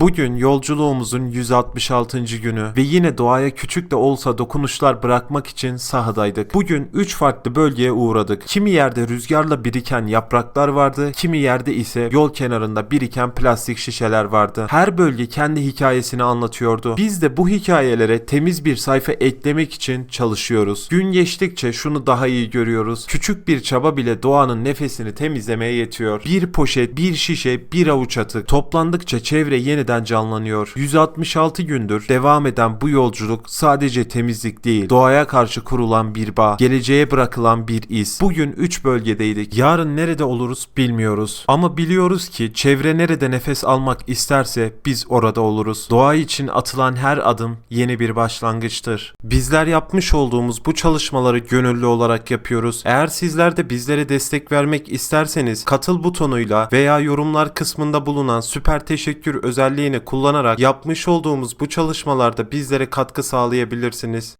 Bugün yolculuğumuzun 166. günü ve yine doğaya küçük de olsa dokunuşlar bırakmak için sahadaydık. Bugün 3 farklı bölgeye uğradık. Kimi yerde rüzgarla biriken yapraklar vardı, kimi yerde ise yol kenarında biriken plastik şişeler vardı. Her bölge kendi hikayesini anlatıyordu. Biz de bu hikayelere temiz bir sayfa eklemek için çalışıyoruz. Gün geçtikçe şunu daha iyi görüyoruz. Küçük bir çaba bile doğanın nefesini temizlemeye yetiyor. Bir poşet, bir şişe, bir avuç atık. Toplandıkça çevre yeniden canlanıyor. 166 gündür devam eden bu yolculuk sadece temizlik değil, doğaya karşı kurulan bir bağ, geleceğe bırakılan bir iz. Bugün 3 bölgedeydik. Yarın nerede oluruz bilmiyoruz. Ama biliyoruz ki çevre nerede nefes almak isterse biz orada oluruz. Doğa için atılan her adım yeni bir başlangıçtır. Bizler yapmış olduğumuz bu çalışmaları gönüllü olarak yapıyoruz. Eğer sizler de bizlere destek vermek isterseniz katıl butonuyla veya yorumlar kısmında bulunan süper teşekkür özelliğini kullanarak yapmış olduğumuz bu çalışmalarda bizlere katkı sağlayabilirsiniz.